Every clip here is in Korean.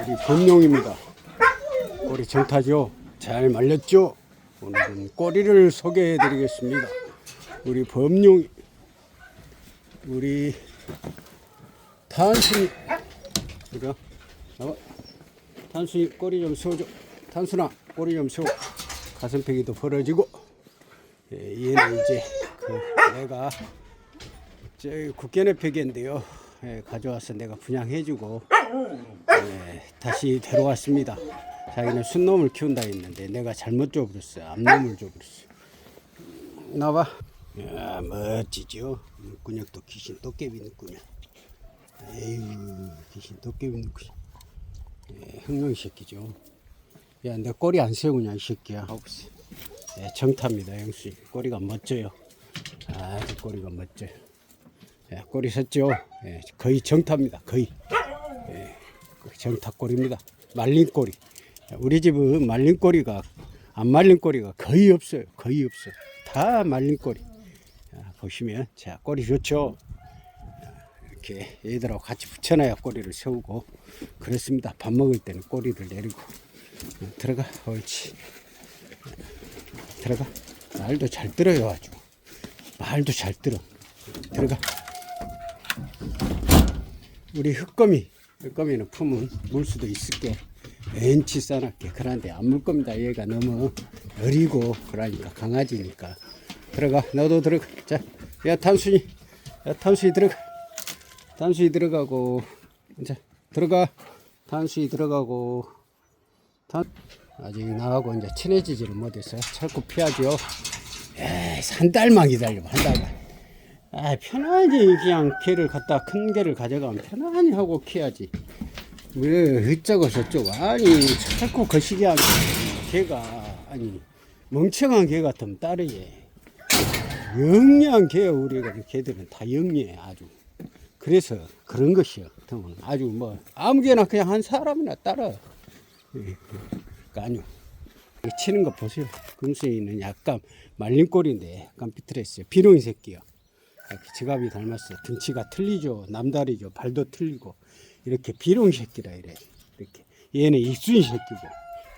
우리 범용입니다. 꼬리 정타죠. 잘 말렸죠. 오늘은 꼬리를 소개해 드리겠습니다. 우리 범용, 우리 탄순이, 그죠? 나와. 탄순이 꼬리 좀 세워줘. 탄순아, 꼬리 좀 세워. 가슴팩이도 벌어지고. 예, 얘는 이제 그 내가 저기 국견의 팩인데요. 예, 가져와서 내가 분양해주고 예, 다시 데려왔습니다. 자기는 순놈을 키운다 했는데 내가 잘못 줘버렸어. 암놈을 줘버렸어. 나와. 야 멋지죠. 눈구녕도 귀신 도깨비 눈구녕. 에휴 귀신 도깨비 눈구녕. 예, 흥룡 새끼죠. 야, 내 꼬리 안 세우냐 이 새끼야. 있어. 예, 정타입니다, 영수. 꼬리가 멋져요. 아주 꼬리가 멋져요. 예, 꼬리 섰죠. 예, 거의 정타입니다. 거의. 예, 정타 꼬리입니다. 말린 꼬리. 우리 집은 말린 꼬리가 안 말린 꼬리가 거의 없어요. 거의 없어요. 다 말린 꼬리. 자, 보시면 자 꼬리 좋죠. 자, 이렇게 얘들하고 같이 붙여놔야 꼬리를 세우고 그렇습니다. 밥 먹을 때는 꼬리를 내리고 어, 들어가 옳지. 들어가 말도 잘 들어요 아주 말도 잘 들어 들어가 우리 흑거미 흑 거미는 품은 물 수도 있을게. 왠치 싸놨게. 그런데 안 물 겁니다. 얘가 너무 어리고 그러니까 강아지니까. 들어가. 너도 들어가. 자 야 탄순이 야 탄순이 들어가. 탄순이 들어가고. 자 들어가. 탄순이 들어가고. 탄 아직 나하고 이제 친해지지를 못해서 철구 피하죠 에이 한 달만 기다려 한 달만 아 편안히 그냥 개를 갖다 큰 개를 가져가면 편안히 하고 키야지. 왜 어쩌고 저쩌고 아니 자꾸 거시기한 개가 아니 멍청한 개 같으면 따르지 영리한 개 우리가. 개들은 다 영리해 아주. 그래서 그런 것이요 아주 뭐 아무 개나 그냥 한 사람이나 따라. 그러니까 아니요. 이 치는 거 보세요. 금수이는 약간 말린 꼴인데 약간 비틀했어요. 비룡이 새끼요 지갑이 닮았어요. 등치가 틀리죠. 남다리죠. 발도 틀리고 이렇게 비룡 새끼라 이래. 이렇게 얘는 익순 새끼고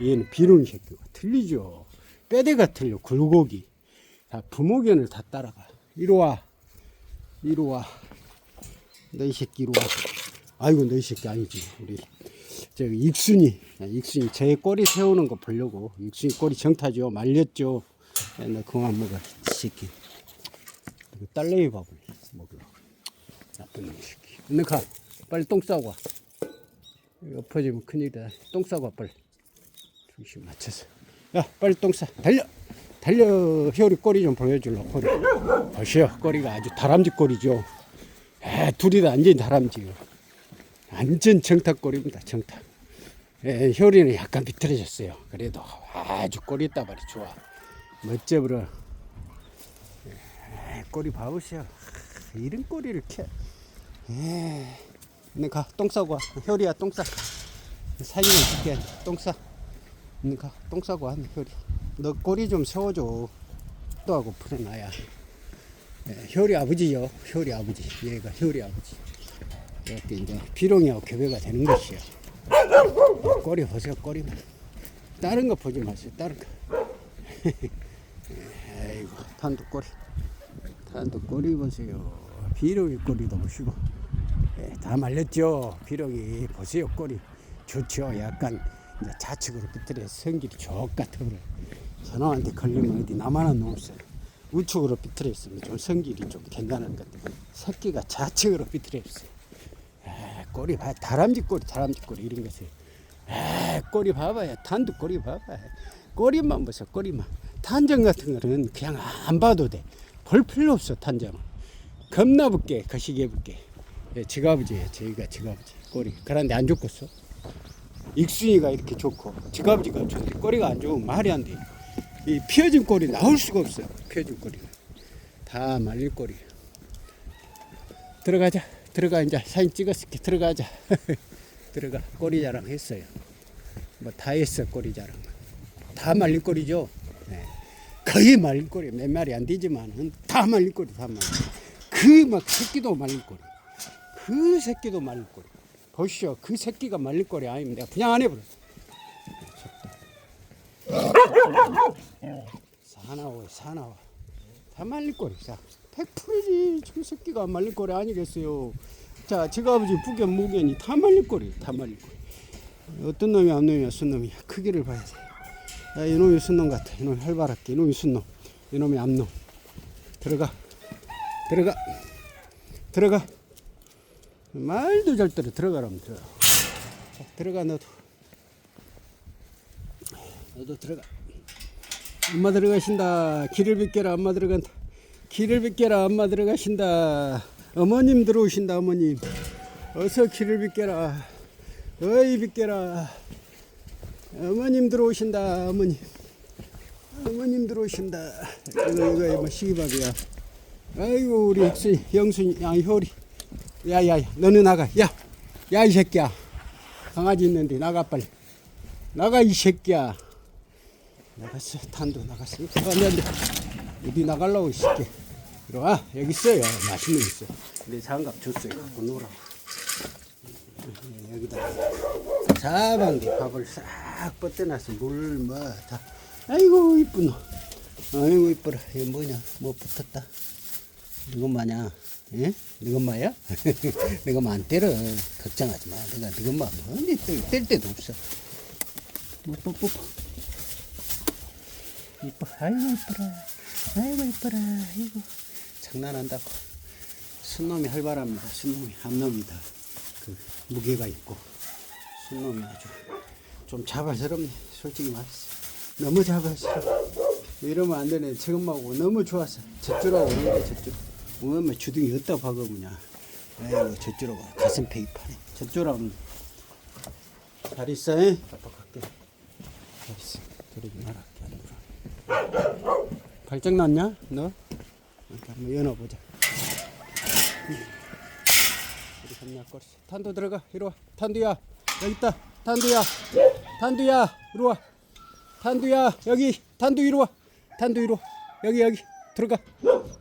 얘는 비룡 새끼고 틀리죠. 뼈대가 틀려. 굴곡이 다 부모견을 다 따라가. 이리 와. 이리 와. 너희 새끼 이리 와. 아이고 너희 새끼 아니지. 우리 저 익순이 익순이 제 꼬리 세우는 거 보려고 익순이 꼬리 정타죠. 말렸죠. 야, 너 그만 먹어. 이 새끼. 그 딸내미 밥을 먹으러 나쁜 놈 새끼. 너가. 빨리 똥 싸고 와. 엎어지면 큰일이다. 똥 싸고 와 빨리. 중심 맞춰서. 야 빨리 똥 싸. 달려! 달려! 효리 꼬리 좀 보여줄라 꼬리. 보시오 꼬리가 아주 다람쥐 꼬리죠. 에 둘이 다 완전 다람쥐요 완전 정탁 꼬리입니다 정탁. 에, 효리는 약간 비틀어졌어요. 그래도 아주 꼬리 따발이 좋아. 멋져버려 꼬리 봐보시오. 이런 꼬리를 캐. 에. 너 가, 똥 싸고 와. 효리야, 똥 싸. 사진을 찍게. 똥 싸. 너 가, 똥 싸고 와, 효리. 너 꼬리 좀 세워줘. 또 하고 풀어놔야. 예, 효리 아버지요. 효리 아버지. 얘가 효리 아버지. 이렇게 이제 비룡이하고 교배가 되는 것이요. 꼬리 보세요, 꼬리만. 다른 거 보지 마세요, 다른 거. 아이고, 탄도 꼬리. 산도 꼬리 보세요. 비룡이 꼬리도 보시고. 예, 다 말렸죠. 비룡이 보세요. 꼬리. 좋죠. 약간 좌측으로 비틀어 성질이 족 같아 그래. 저놈한테 걸리면 어디 나만한 놈 없어요. 우측으로 비틀어 있으면 좀 성질이 좀 괜찮은 것 같아. 새끼가 좌측으로 비틀어 있어요. 에, 꼬리 봐. 다람쥐 꼬리, 다람쥐 꼬리 이런 것을. 에, 꼬리 봐봐요. 탄도 꼬리 봐봐요. 꼬리만 보세요. 꼬리만. 탄정 같은 거는 그냥 안 봐도 돼. 볼 필요 없어 탄정은. 겁나 붙게 거시기해 붙게. 예, 지가버지예요 저희가 지가버지. 꼬리. 그런데 안 좋겠어? 익순이가 이렇게 좋고 지가버지가 좋은데 꼬리가 안 좋으면 말이 안돼이 피어진 꼬리 나올 수가 없어요 피어진 꼬리가. 다 말릴 꼬리. 들어가자. 들어가 이제 사진 찍었을게. 들어가자. 들어가. 꼬리 자랑 했어요. 뭐 다 했어 꼬리 자랑 다 말릴 꼬리죠? 네. 거의 말린 꼬리 몇 마리 안 되지만 다 말린 꼬리 다 말린 그막 새끼도 말린 꼬리 그 새끼도 말린 꼬리 보시오. 그 새끼가 거리 아니면 내가 그냥 안 해버려. 사나워, 사나워. 다 거리. 자, 100%지. 그 새끼가 거리 아니겠어요. 자, 제가 아버지 북견, 무견이 다 거리. 다 거리. 어떤 놈이 암놈이야, 순 놈이야. 크기를 봐야 돼. 야, 이놈이 순놈 같아. 이놈이 활발할게. 이놈이 순놈. 이놈이 암놈. 들어가. 들어가. 들어가. 말도 잘 들어. 들어가라면 들어가. 자, 들어가, 너도. 너도 들어가. 엄마 들어가신다. 길을 빗겨라. 엄마 들어간다. 길을 빗겨라. 엄마 들어가신다. 어머님 들어오신다. 어머님. 어서 길을 빗겨라. 어이 빗겨라. 어머님 들어오신다. 어머님. 어머님 들어오신다. 이거 이거 뭐 시기밥이야. 아이고 우리 혁순이, 영순이, 아 효리. 야야야, 너는 나가. 야, 야 이 새끼야. 강아지 있는데 나가 빨리. 나가 이 새끼야. 나갔어. 탄도 나갔어. 안돼. 어디 나갈라고 이 새끼. 이리 와. 여기 있어요. 맛있는 거 있어. 내 장갑 줬어요. 갖고 놀아. 여기다 사방기 밥을 싹 뻗어놔서 물뭐다. 아이고 이쁜 놈. 아이고 이뻐라. 이거 뭐냐? 뭐 붙었다. 이건 마냐? 예? 이건 마야? 이건 안 때려 걱정하지 마. 내가 이건 마 뭔데 뗄, 뗄 데도 없어. 뭐 뽀뽀 이뻐. 아이고 이뻐라. 아이고 이뻐라. 아이고. 장난한다고. 순놈이 활발합니다. 순놈이. 암놈이다. 그 무게가 있고 순놈이 아주 좀 자발스럽네 솔직히 말해서. 너무 자발스러워. 이러면 안 되네. 지금하고 너무 좋았어 저쪽하고 오는데 저쪽 오면 주둥이 어디다 박아보냐 아이고 저쪽하고 가슴 팩이 파네. 저쪽하고 잘 있어 잉? 아빠 갈게. 잘 있어. 들어오지 마라 안 들어 발작 났냐? 너? 이렇게 한번 연어보자 한날 거리. 탄도 들어가. 이리 와. 탄두야. 여기 있다. 탄두야. 탄두야. 이리 와. 탄두야. 여기. 탄두 이리 와. 탄두 이리 와. 여기 여기. 들어가.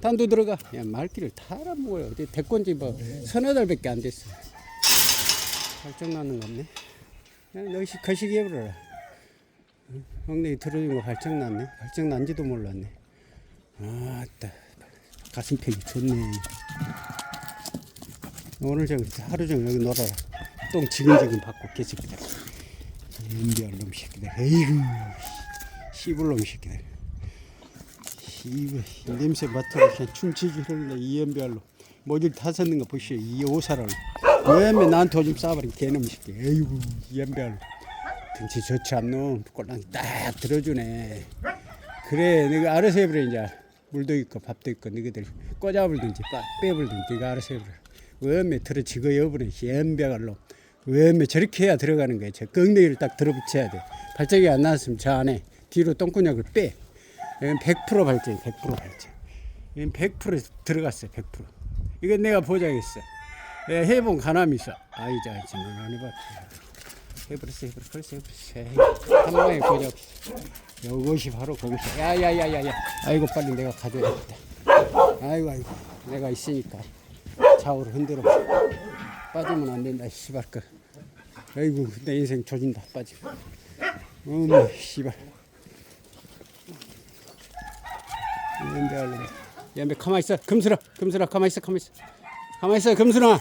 탄두 들어가. 야 말귀를 타라 뭐야 어디 대권지 뭐 서너 달밖에 안 됐어. 발작 나는 거 없네. 그냥 너희 거시기 해버려라. 응? 엉덩이 들어준 거 발작 났네. 발작 난지도 몰랐네. 아따. 가슴팩이 좋네 오늘 저기 하루 종일 여기 놀아라. 똥 지근지근 받고 개새끼들. 연비할 놈 새끼들. 에이구. 씨불 놈 새끼들. 씨발 냄새 맡아서 그냥 춤추지 그러는데 이 연비할 놈. 모질 다 섰는 거 보시오. 이 오사를. 왜냐면 나한테 오줌 싸버린 개놈 새끼. 에이구 이 연비할 놈. 등치 좋지 않노. 꼴랑 딱 들어주네. 그래 내가 알아서 해버려 이제. 물도 있고 밥도 있고 너희들 꼬잡을든지 빼불든지 네가 알아서 해버려. 왜 들어 지거 여부는 연백을로 왜 저렇게 해야 들어가는 거야. 저 엉덩이를 딱 들어붙여야 돼. 발작이 안 나왔으면 저 안에 뒤로 똥구녕을 빼. 이건 100% 발작, 100% 발작. 이건 100% 들어갔어, 100%. 이건 내가 보장했어. 내가 해본 가남이 있어. 아이, 자, 지금 안 해봐. 해버렸어, 해버렸어, 해버렸어. 한 방에 보자. 이것이 바로 그것이. 야, 야, 야, 야, 야. 아이고, 빨리 내가 가져야겠다. 아이고, 아이고. 내가 있으니까. 좌우를 흔들어 빠지면 안 된다 씨발. 거 아이고 내 인생 조진다 빠지면. 어머 씨발. 연배 할래. 연배 가만 있어. 금슬아 금슬아 가만 있어 가만 있어. 가만 있어 금슬아.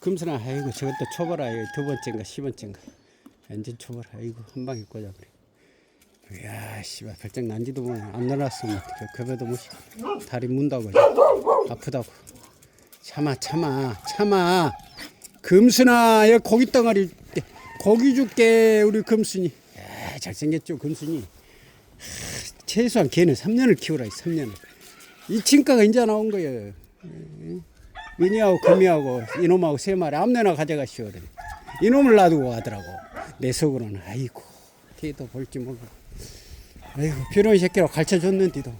금슬아 아이고 저것도 이거 두 번째인가 시 번째인가. 완전 초보라. 아이고 한 방에 꽂아 그래 야 씨발. 발작 난지도 뭐안 놀았으면 어떡해. 급여도 못 다리 문다고. 아프다고 참아 참아 참아. 금순아 야 고기 덩어리. 고기 줄게 우리 금순이. 야, 잘생겼죠 금순이. 하, 최소한 걔는 3년을 키우라 3년을. 이 친가가 이제 나온 거예요. 은희하고 금이하고 이놈하고 세 마리 아무데나 가져가시오 그래. 이놈을 놔두고 가더라고. 내 속으로는 아이고 걔도 볼지 모르고 아이고 비룡 새끼라고 가르쳐줬는데도.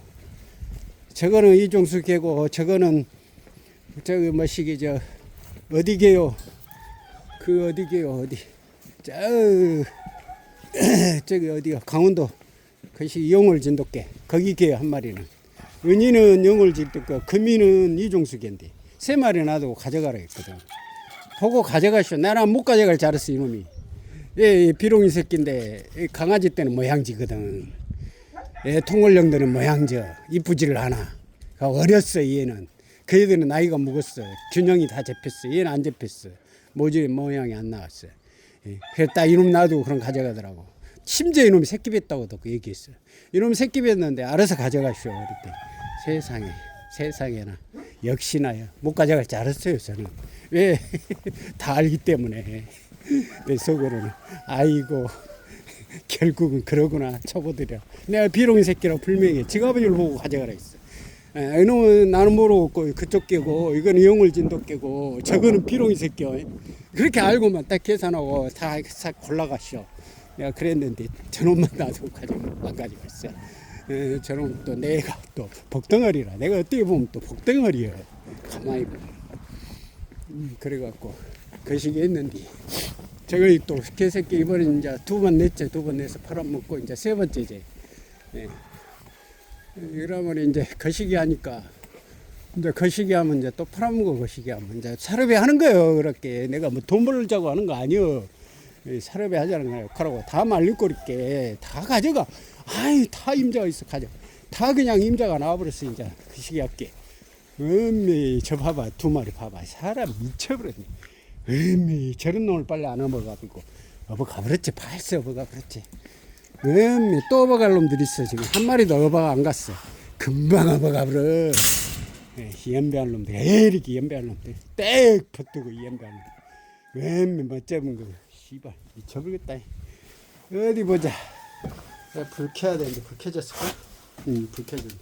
저거는 이종수 개고 저거는 저기 뭐시기 저 어디게요? 그 어디게요? 어디? 저 저기 어디가 강원도 그것이 영월 진돗개 거기 개한 마리는 은희는 영월 진돗개 금이는 이종수 개인데 세 마리 놔두고 가져가라 했거든. 하고 가져가시오. 나는 못 가져갈 줄 알았어 이놈이. 예, 이 비룡이 새끼인데 이 강아지 때는 모양지거든. 예, 통골령들은 모양져 이쁘지를 않아. 그 어렸어 얘는. 그 애들은 나이가 먹었어. 균형이 다 잡혔어. 얘는 안 잡혔어. 모지 모양이 안 나왔어. 예, 그래서 딱 이놈 놔두고 그럼 가져가더라고. 심지어 이놈이 새끼 뱉다고도 그 얘기했어. 이놈 새끼 뱉는데 알아서 가져가시오. 그랬대. 세상에 세상에나 역시나요. 못 가져갈 줄 알았어요 저는. 왜? 다 알기 때문에. 내 속으로는 아이고 결국은 그러구나 초보들이라 내가 비룡이 새끼라 분명히 지갑을 보고 가져가라 했어 에, 이놈은 나는 모르고 그쪽 깨고 이거는 영월 진도 깨고 저거는 비룡이 새끼야 그렇게 알고만 딱 계산하고 다싹 골라가시오 내가 그랬는데 저놈만 놔두고 가지고 안 가지고 있어 에, 저놈 또 내가 또 복덩어리라 내가 어떻게 보면 또 복덩어리야 가만히 보면 음, 그래갖고 그 시기 했는데 저거 또 개새끼 이번에 이제 두 번 냈죠. 두번 내서 팔아먹고 이제 세 번째지. 예. 이러면 이제 거시기 하니까 이제 거시기 하면 이제 또 팔아먹고 거시기 하면 이제 사료배 하는 거예요. 그렇게 내가 뭐 돈 벌자고 하는 거 아니요. 사료배 하자는 거예요. 그러고 다 말릴 거리게 다 가져가. 아이 다 임자가 있어 가져. 다 그냥 임자가 나와버렸어 이제 거시기 할게. 음미 저 봐봐 두 마리 봐봐 사람 미쳐버렸네. 음미 저런 놈을 빨리 안 업어가지고 업어가버렸지 발세 업어가버렸지. 음미 또 업어갈 놈들 있어 지금 한 마리도 업어가 안 갔어. 금방 업어가 버려. 예, 연배한 놈들 에이렇게 연배한 놈들 땡 퍼뜨고 연배한 놈들. 음미 멋쩍은 거 씨발 미쳐버리겠다. 어디 보자. 야, 불 켜야 되는데 불 켜졌을까? 응, 불 켜졌네.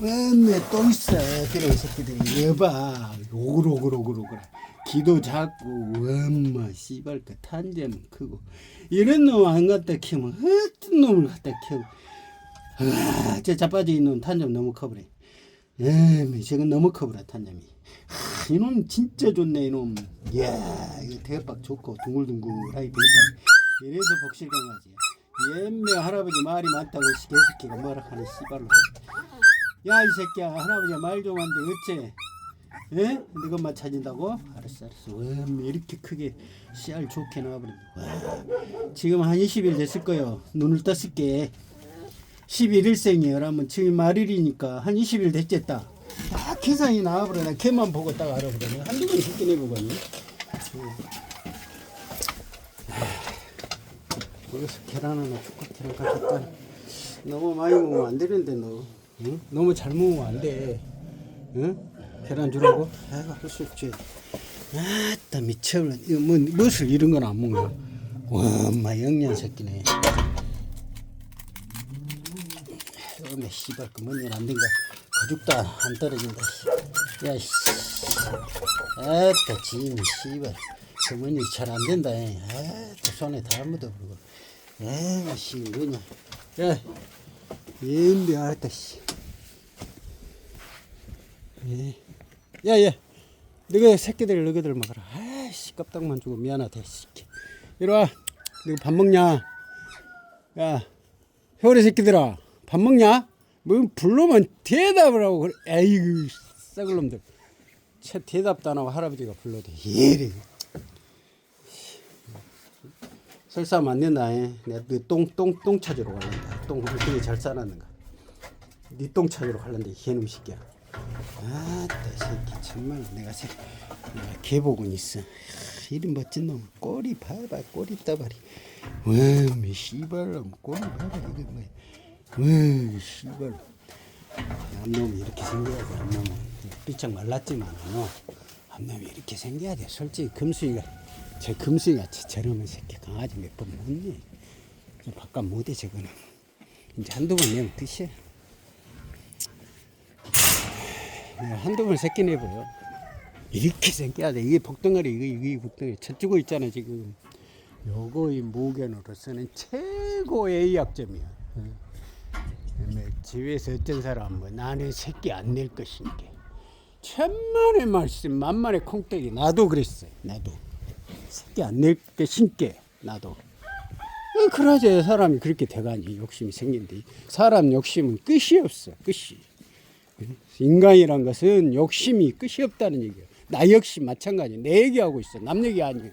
맨날 또 있어 그런 새끼들이 여봐 오글오글오글오글 기도 작고 엄마 씨발 그 탄재는 크고 이런 놈 안 갖다 키우면 어떤 놈을 갖다 키우 아 저 자빠져 있는 탄점 너무 커버려. 에이 저건 너무 커버려 탄점이 아, 이놈 진짜 좋네 이놈. 이야 이거 대박 좋고 둥글둥글하게 되니까 이래서 복실 강아지. 옛매 할아버지 말이 많다고 개새끼가 뭐라 하는 씨발로. 야 이 새끼야 할아버지가 말좀 한데 어째 예? 너것만 찾는다고? 알았어 알았어. 와 이렇게 크게 씨알 좋게 나와버린다 와 지금 한 20일 됐을 거요. 눈을 떴을 게. 11일생이에요. 그러면 지금 말일이니까 한 20일 됐겠다. 딱 계산이 나와버려 걔만 보고 딱 알아버려 한두 번 듣긴 해보거든요 여기서 계란 하나 초코티랑 가져다. 너무 많이 먹으면 안 되는데 너. 응? 너무 잘 먹으면 안 돼. 응? 계란 주라고? 아이고 할수 없지. 아따 미쳐버려. 이거 뭐 무엇을 이런 건 안 먹냐 와 엄마 영양 새끼네. 어메 씨발 그 뭔일 안 된가 가죽다 안 떨어진다 야 씨. 아따 짐 씨발. 그 뭔일 잘 안 된다 아따 손에 다 묻어버리고 에이 씨 뭐냐. 야 인비 알았다 씨. 예. 야, 야. 너가 새끼들 너희들 먹어라. 아이씨, 껍딱만 주고 미안하다, 씨. 이리 와. 너밥 먹냐? 야, 효리 새끼들아. 밥 먹냐? 뭐 불러면 대답을 하고 그래. 에이구, 썩을 놈들. 채 대답도 안 하고 할아버지가 불러대. 예래. 설사 안 된다. 예. 내가 너똥똥 똥 찾으러 갈란다. 똥 어떻게 잘 싸놨는가. 니똥 찾으러 갈란다. 개놈 새끼야. 아따 새끼 정말 내가 새 내가 개복은 있어. 하, 이런 멋진 놈 꼬리 봐봐 꼬리 따발이. 와미 씨발놈 꼬리 봐봐 이게 뭐야. 와 씨발. 암놈이 이렇게 생겨야 돼. 암놈은 삐쩍 말랐지만 어. 암놈이 이렇게 생겨야 돼. 솔직히 금수이가 제 금수이가 저러면 새끼 강아지 몇 번 못내. 저 바깥 못해 저거는. 이제 한두 번 내면 끝이야. 네, 한두 번 새끼 내보여. 이렇게 생겨야 돼. 이게 복덩어리, 이게, 이게 복덩어리. 저쪽에 있잖아, 지금. 요거 이 무견으로서는 최고 의 약점이야. 응. 뭐 집에서 어떤 사람 뭐 나는 새끼 안 낼 것이니까. 천만의 말씀, 만만의 콩떡이. 나도 그랬어. 나도. 새끼 안 낼 것이니까. 나도. 어, 그러지 사람이 그렇게 돼가니 욕심이 생긴데 사람 욕심은 끝이 없어 끝이 인간이란 것은 욕심이 끝이 없다는 얘기야 나 역시 마찬가지. 내 얘기하고 있어. 남 얘기 아니에요.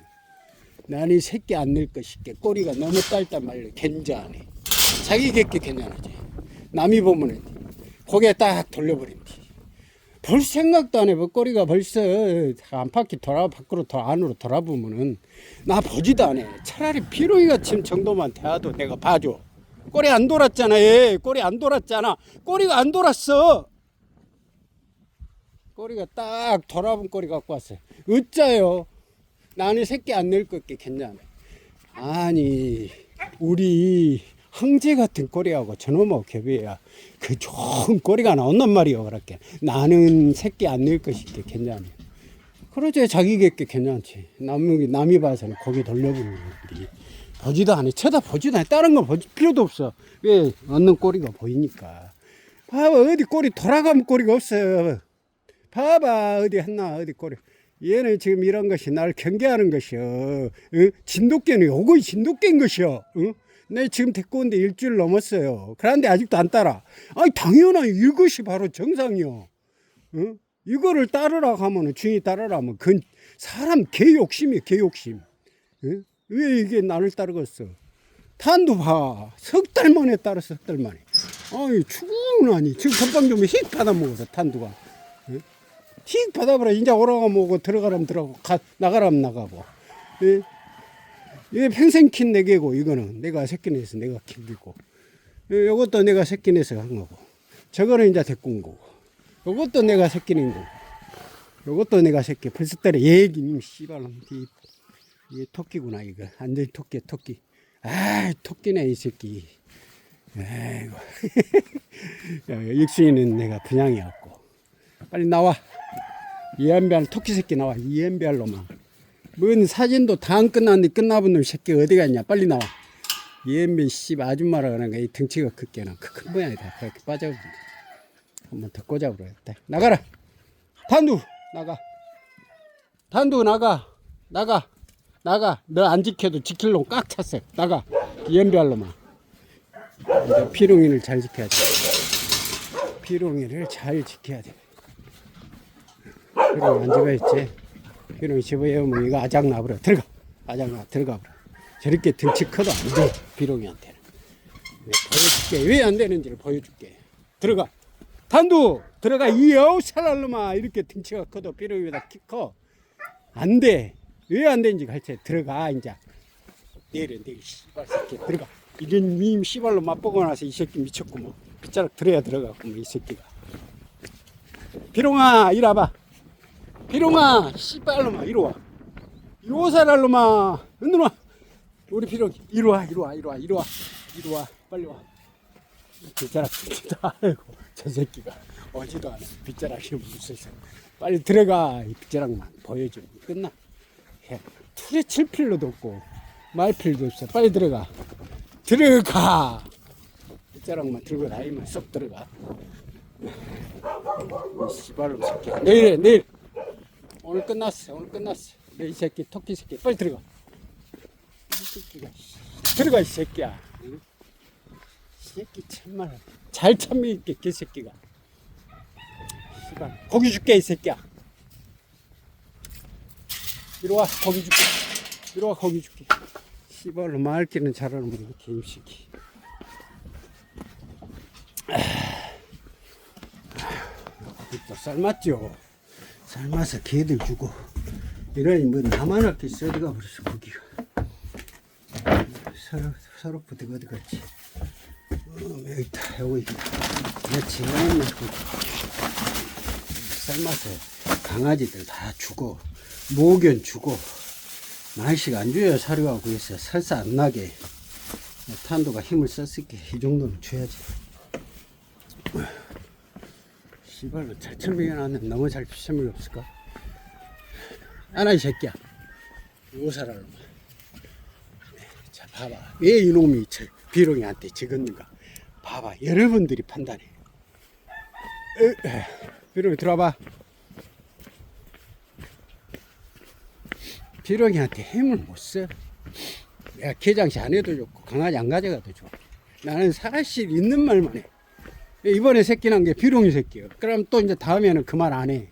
나는 이 새끼 안낼 것이게 꼬리가 너무 딸딸 말려 견자하네. 자기 객기 괜찮아지. 남이 보면은 고개 딱 돌려버린디. 볼 생각도 안 해. 뭐 꼬리가 벌써 한 바퀴 돌아 밖으로 돌아 안으로 돌아보면은 나 보지도 않아. 차라리 비로이가 침 정도만 돼도 내가 봐줘. 꼬리 안 돌았잖아. 얘 꼬리 안 돌았잖아. 꼬리가 안 돌았어. 꼬리가 딱 돌아본 꼬리 갖고 왔어요. 어짜요? 나는 새끼 안 낼 것게 괜찮아. 아니 우리 황제 같은 꼬리하고 저놈하고 겹이야. 그 좋은 꼬리가 나온단 말이요. 그렇게 나는 새끼 안 낼 것이게 괜찮아. 그러지 자기 객게 괜찮지. 남이 남이 봐서는 고개 돌려보는 거지. 보지도 않아. 쳐다보지도 않아. 다른 거 보지 필요도 없어. 왜 얻는 꼬리가 보이니까. 봐봐 어디 꼬리 돌아가면 꼬리가 없어요. 봐봐 어디 했나 어디 꼬리. 얘는 지금 이런 것이 날 경계하는 것이여. 어? 진돗개는 요거 진돗개인 것이여. 어? 내 지금 데리고 온데 일주일 넘었어요. 그런데 아직도 안 따라. 아니 당연한 이것이 바로 정상이요. 어? 이거를 따르라 하면은 주인이 따르라 하면 그건 사람 개 욕심이에요. 개 욕심. 어? 왜 이게 나를 따르겠어? 탄도 봐. 석 달 만에 따라 석달 만에. 아이 죽으나니 지금 건빵 좀휙 받아 먹어서 탄두가. 틱 받아보라. 이제 오라가 뭐고 들어가라면 들어가고 가, 나가라면 나가고. 예? 이게 평생 킨 내게고 이거는. 내가 새끼 내서 내가 키우고. 예, 요것도 내가 새끼 내서 한 거고. 저거는 이제 온 거고. 요것도 내가 새끼 낸 거고 요것도 내가 새끼. 벌써 때려. 얘기님 씨발놈. 이- 이게 토끼구나 이거. 완전히 토끼 토끼. 아 토끼네 이 새끼. 아이고. 육수이는 내가 분양이었고 빨리 나와. 이엠별 토끼 새끼 나와 이엠별로만. 뭔 사진도 다 안 끝났는데 끝나본 놈 새끼 어디 갔냐? 빨리 나와. 이엠별 씨 아줌마라 그런 거이 등치가 크게는 그큰 모양이다. 그렇게 빠져버린다 한번 더 꽂아버려야겠다. 나가라. 단두 나가. 단두 나가. 나가. 나가. 너 안 지켜도 지킬 놈 꽉 찼어. 나가. 이엠별로만. 이제 피롱이를 잘 지켜야 돼. 피롱이를 잘 지켜야 돼 그리고 언제가 있지? 그럼 집에 오면 이거 아작 나버려. 들어가. 아작 나 들어가 버려. 저렇게 등치 커도 안 돼. 비룡이한테는. 네, 보여줄게. 왜 안 되는지를 보여줄게. 들어가. 단두 들어가. 이여우 살알로마 이렇게 등치가 커도 비룡이보다 키 커. 안 돼. 왜 안 되는지 가르쳐. 들어가 이제. 내려 내려 씨발 새끼 들어가. 이런 밈 씨발로 맛보고 나서 이 새끼 미쳤구먼. 빗자락 들어야 들어갔구먼 이 새끼가. 비룡아 이리 와봐. 비룡아 씨발로마 이리 와. 요살알로마 은누나 우리 비룡 이리 와 이리 와 이리 와 이리 와 이리 와. 빨리 와. 빗자락 아이고 저 새끼가 어지도 않아. 빗자락이 무슨 빨리 들어가 이 빗자락만 보여주면 끝나. 해. 툴에 칠 필요도 없고 말 필요도 없어. 빨리 들어가. 들어가. 빗자락만 들고 다니면 쏙 들어가. 이 씨발로 새끼야. 내일 해, 내일 오늘 끝났어. 오늘 끝났어. 내이 새끼 토끼 새끼 빨리 들어가. 이 새끼가 씨. 들어가 이 새끼야. 응? 이 새끼 참말 잘 참미 있게 개 새끼가. 씨발 고기 줄게 이 새끼야. 이리 와 고기 줄게. 이리 와 고기 줄게. 씨발로 말기는 잘하는 분이 개임 새끼. 또 삶았죠. 삶아서 개들 주고 이러니 뭐 나만 이렇게 써들어가 버렸어 고기가. 서로 서로 부득어득 같이 어, 여기 있다 여기 내가 지나는 고기 삶아서 강아지들 다 주고 모견 주고 날씨가 안 좋아야 사료하고 그래서 설사 안 나게. 탄도가 힘을 썼을게. 이 정도는 줘야지 씨발로 잘 설명해놨는데 너무 잘 설명이 없을까? 아나 이 새끼야. 요사라로 자 봐봐. 왜 이놈이 저 비룡이한테 적었는가? 봐봐. 여러분들이 판단해. 비룡이 들어와봐. 비룡이한테 힘을 못써. 내가 개장시 안 해도 좋고 강아지 안 가져가도 좋고 나는 사실 있는 말만 해 이번에 새끼 난 게 비룡이 새끼예요. 그럼 또 이제 다음에는 그말안 해.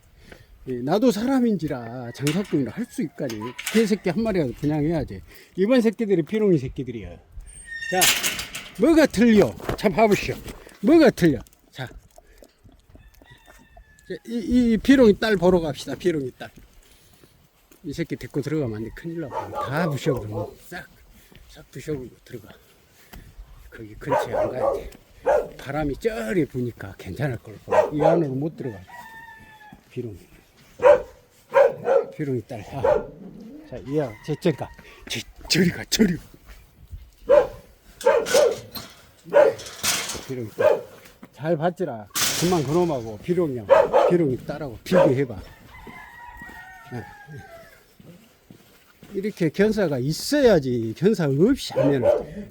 예, 나도 사람인지라 장사꾼이라 할 수 있까지 개새끼 한 마리라도 분양해야지 이번 새끼들이 비롱이 새끼들이야 자 뭐가 틀려 자 봐보시오 뭐가 틀려 자 자, 이, 이 비롱이 딸 보러 갑시다 비롱이 딸 이 새끼 데리고 들어가면 안 돼. 큰일 나. 다 부셔버리고 싹, 싹 부셔버리고 들어가. 거기 근처에 안 가야 돼. 바람이 쩌리 부니까 괜찮을 걸. 봐. 이 안으로 못 들어가. 비룡이. 비룡이 딸. 아. 자, 이야, 제, 제가. 제, 저리 가, 저리 가. 비룡이 딸. 잘 봤지라. 그만 그놈하고 비룡이야. 비룡이 딸하고 비교해봐. 이렇게 견사가 있어야지 견사 없이 하면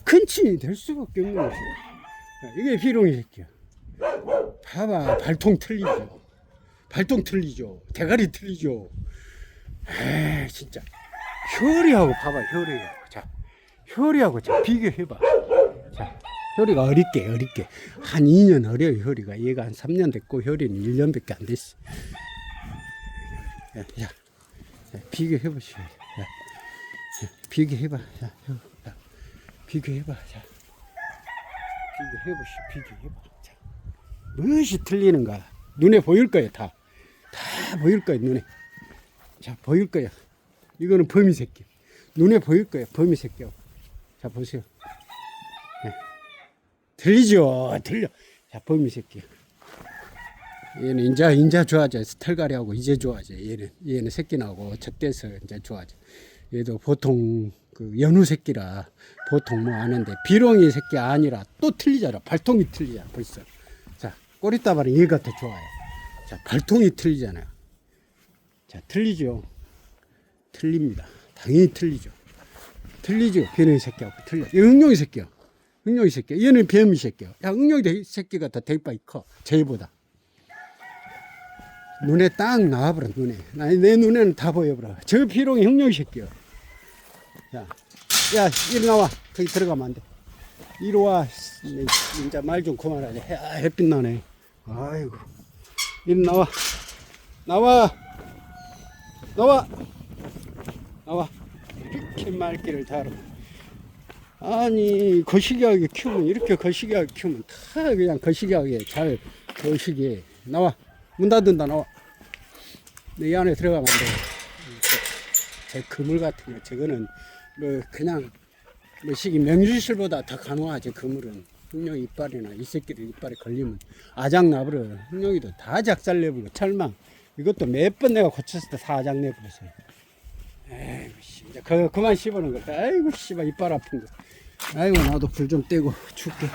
큰 친이 될 수밖에 없는 것이야. 이게 비룡이 새끼야. 봐봐 발통 틀리죠. 발통 틀리죠. 대가리 틀리죠. 에 진짜 효리하고 봐봐 효리하고 자 효리하고 자 비교해봐. 자 효리가 어립게 어립게 한 2년 어려요 효리가 얘가 한 3년 됐고 효리는 1년밖에 안 됐어. 야, 야, 자, 비교해보시오. 야. 비교해봐. 자, 요, 자, 비교해봐. 자, 비교해보시. 비교해봐. 자, 무엇이 틀리는가? 눈에 보일 거야 다. 다 보일 거야 눈에. 자, 보일 거야. 이거는 범이 새끼. 눈에 보일 거야 범이 새끼. 자, 보세요. 네. 들리죠? 들려. 자, 범이 새끼. 얘는 인자 인자 좋아져 스텔가리하고 이제 좋아져 얘는 얘는 새끼 나고 적대서 이제 좋아져 얘도 보통 그 연우 새끼라 보통 뭐 아는데 비룡이 새끼 아니라 또 틀리잖아. 발통이 틀리잖아 벌써. 자 꼬리따발은 얘가 더 좋아요. 자 발통이 틀리잖아요. 자 틀리죠. 틀립니다. 당연히 틀리죠. 틀리죠. 비룡이 새끼하고 틀려. 얘 응룡이 새끼야. 응룡이 새끼 얘는 뱀이 새끼야. 야 응룡이 새끼가 더 대입이 커. 쟤보다. 눈에 딱 나와버려 눈에. 나- 내 눈에는 다 보여버려. 저 비룡이 흑룡이 새끼야 야, 야 이리 나와. 거기 들어가면 안 돼. 이리 와. 네, 이제 말 좀 그만하자 야, 햇빛 나네. 아이고. 이리 나와. 나와. 나와. 나와. 이렇게 말귀를 달아. 아니 거시기하게 키우면 이렇게 거시기하게 키우면 다 그냥 거시기하게 잘 거시기해. 나와. 문 닫는다 나와. 이 안에 들어가면 안 돼. 제 그물 같은 거 저거는 뭐 그냥 뭐 시기 명주실보다 더 간호하죠 그물은. 흑룡 이빨이나 이 새끼들 이빨에 걸리면 아작 나버려 흑룡이도 다 작살 내버리고 철망. 이것도 몇 번 내가 고쳤을 때 사작 내버렸어요. 씨. 이제 그, 그만 씹어는 거. 아이고 씨발 이빨 아픈 거. 아이고 나도 불 좀 떼고 죽게.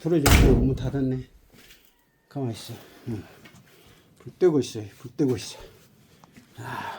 들어주고 문 닫았네. 가만히 있어. 응. 불 떼고 있어요 불 떼고 있어. 아,